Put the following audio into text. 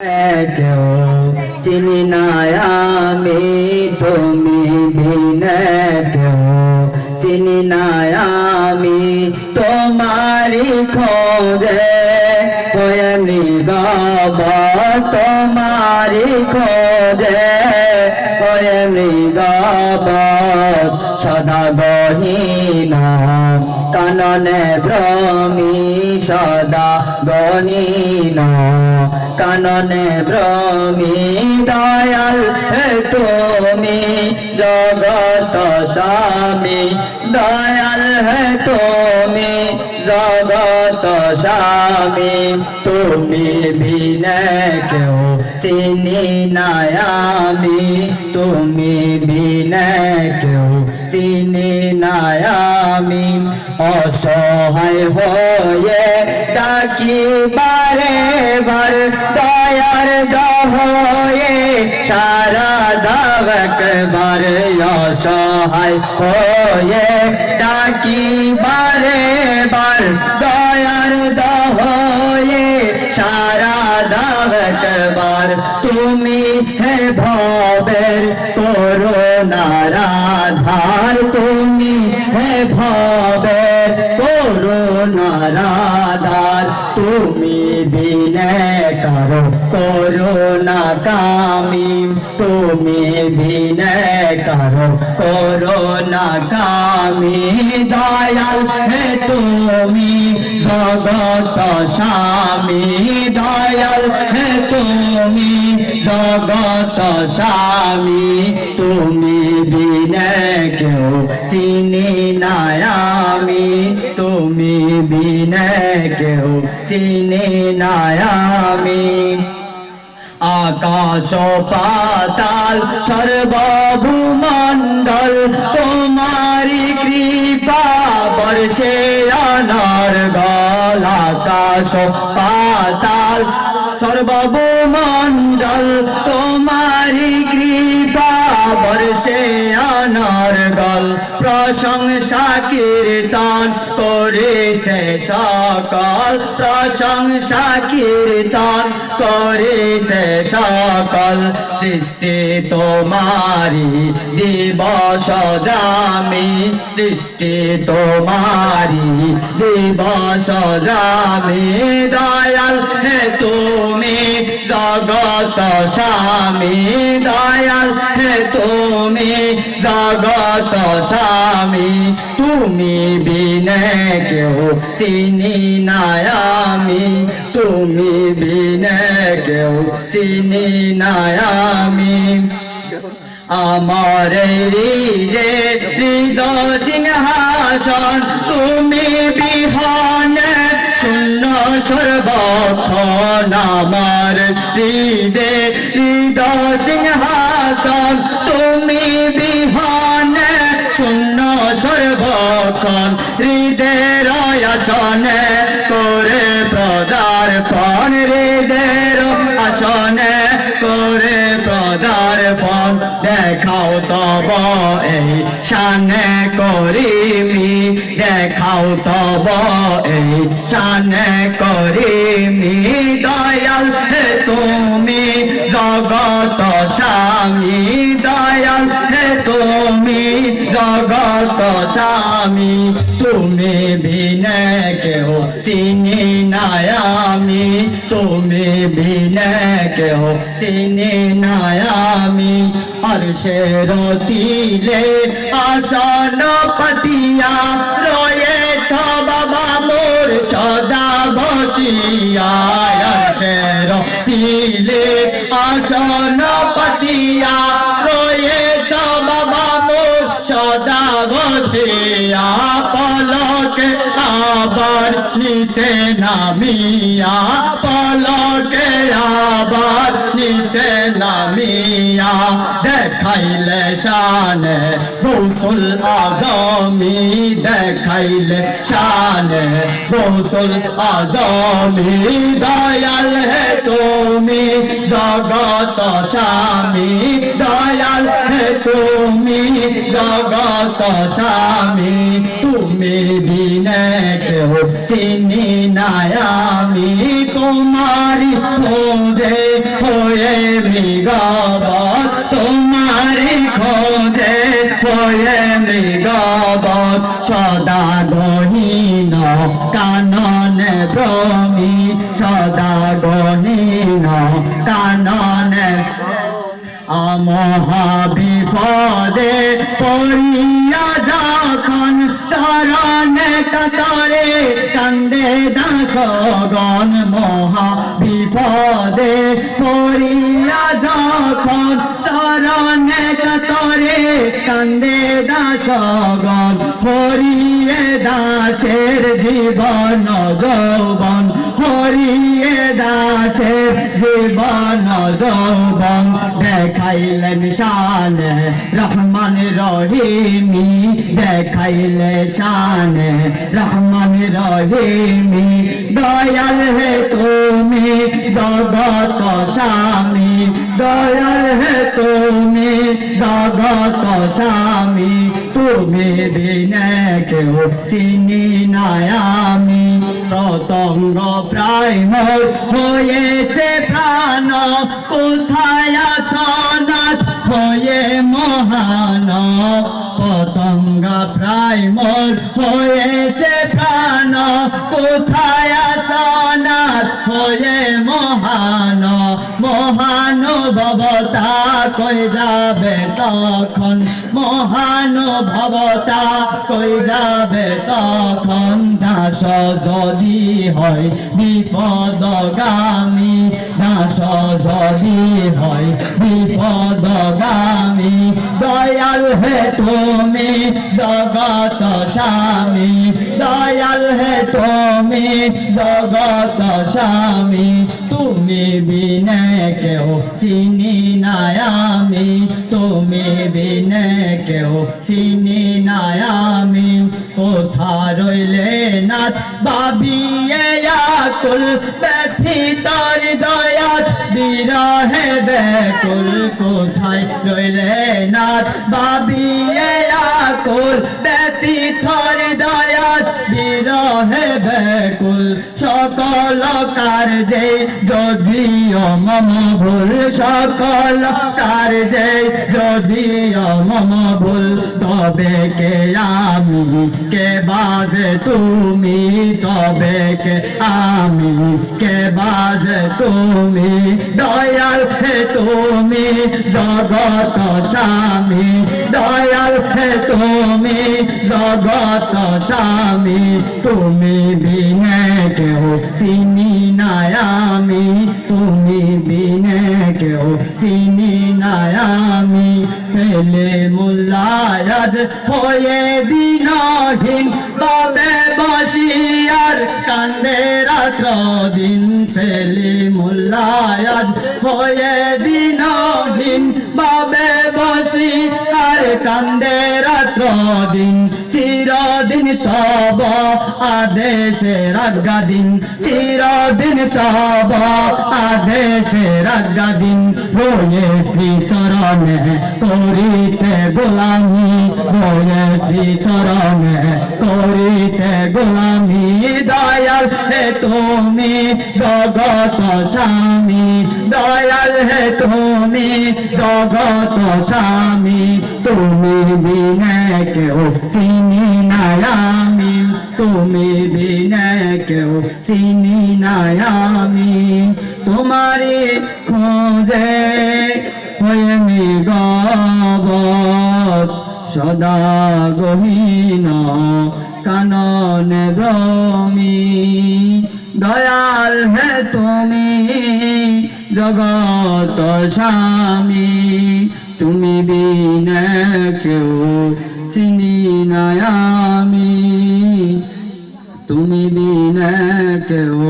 কেউ চিনি না আমি তুমি বিনে কেউ চিনি না আমি তোমারি খোঁজে পয়নি গাব তোমারি খোঁজে পয়নি গাব সদা গহীন কাননে ভ্রমি সদা গহীন কাননে ভ্রমি দয়াল তুমি জগত স্বামী। দয়াল তুমি জগত স্বামী। তুমি বিনে কেউ চিনি না আমি। তুমি বিনে কেউ চিনি না আমি অসহায় হয়ে ডাকি বারে বার দয়ার দহয়ে সারা দাবক বার অসহায় হয়ে ডাকি বারে বার করো করুণা কামি তুমি বিনে করো করুণা কামি দয়াল হে তুমি জগত স্বামী, দয়াল হে তুমি জগত স্বামী, তুমি বিনে কেউ চিনি বিনে কেউ চিনে না আমি। আকাশ পাতাল সর্বভূমণ্ডল তোমারি কৃপা বর্ষে অনর গল আকাশ কীর্তন করেছে সকল প্রশংসা কীর্তন করেছে সকল সৃষ্টি তোমারি দিবস জামি, সৃষ্টি তোমারি দিবস জামি। দয়াল, হে তুমি জগত স্বামী। দয়াল, হে তুমি জগত স্বামী। তুমি বিনে কেউ চিনি না তুমি বিনে কেউ চিনি না আমি। আমার হৃদে হৃদয় সিংহাসন, তুমি বিহনে শূন্য সর্বক্ষণ আমার হৃদে হৃদয় সিংহাসন, তুমি বিহনে শূন্য সর্বক্ষণ হৃদের আসনে দেখাও তব এই শানে করিমি, দেখাও তব এই শানে করিমি। দয়াল হে তুমি জগত স্বামী, দয়াল হে তুমি জগত স্বামী, তুমি বিনে কেউ চিনি না আমি। তুমি বিনে কেউ চিনি না আমি। আর সে রতিলে আসন পতিয়া, রয়েছ বাবা মোর সদা বসিয়া। আর সে রতিলে আসন পতিয়া নিচে নামিয়া, পলকে আবার নিচে নামিয়া, দেখাইলে শানে বৌসুল আজমি, দেখাইলে শানে বৌসুল আজমি, দয়াল হে তুমি জগত স্বামী, দয়াল হে তুমি জগত স্বামী, তুমি বিনে চিনি আমি তোমারি খোঁজে হয়ে মৃগবত তোমার খোঁজে হয়ে মৃগবত সদা গহীন কানন ভ্রমি সদা গহীন কানন আমহাবিপদে পড়িয়া যখন কাতরে কান্দে দাসগণ মহা বিপদে পড়িয়া যখন চরণে কাতরে কান্দে দাসগণ হরিয়ে দাসের জীবন যৌবন হরিয়ে দাসের জীবন যৌবন দেখাইলেন শান, রহমান রহিমি দেখাইলে শান, রহমান রহিমি, দয়াল হে তুমি জগত স্বামী, দয়াল হে তুমি জগত স্বামী, তুমি বিনে কেউ চিনি নাই প্রতঙ্গ প্রায় মোর হয়েছে প্রাণ। কোথায় আছনাথ হয়ে মহান। পতঙ্গ প্রায় মোর হয়েছে প্রাণ। কোথায় আছনাথ হয়ে মহান। মহানুভবতা কই যাবে তখন? মহানুভবতা কই যাবে তখন? দাস যদি হয়, বিপদগামী। দাস যদি হয়, বিপদগামী। দয়াল হে তুমি জগত স্বামী। দয়াল হে তুমি জগত স্বামী। তুমি বিনে কেউ চিনি নাই আমি তুমি বিনে কেউ চিনি নাই আমি। কোথা রইলে নাথ? বাবিয়ে আকুল ব্যথিত হৃদয়াত বিরহে ব্যাকুল, কোথায় রইলে নাথ? বাবিয়ে আকুল ব্যথিত হৃদয়াত বিরহে ব্যাকুল, সকল কার্যে যদিও মম ভুল, সকল কার্যে যদিও মম ভুল, তবে কে আমি কে বাজে তুমি তবে কে আমি? কে বাজে তুমি? দয়াল হে তুমি, জগত স্বামী। দয়াল হে তুমি, জগত স্বামী। তুমি বিনে কেউ চিনি নাই আমি। তুমি বিনে কেউ চিনি আমি। ছেলে মুল্লায়াজ হয়ে দিনহীন বাবে বসিয়ার কান্দে রাত্র দিন ছেলে মুল্লায়াজ হয়ে দিনহীন কান্দে রাত্র দিন, চিরদিন তব আদেশে রাগা দিন। চিরদিন তব আদেশে রাগা দিন। রয়েছি চরণে করিতে গোলামি, রয়েছি চরণে করিতে গোলামি। হে তুমি, জগত স্বামী। দয়াল হে তুমি, জগত স্বামী। তুমি বিনে কেউ চিনি নাই তুমি বিনে কেউ চিনি নাই আমি তোমারি খোঁজে হয়ে নিগবত সদা গহীন কানন ভ্রমি দয়াল হে তুমি জগত স্বামী, তুমি বিনে কেউ চিনি নাই আমি। তুমি বিনে কেউ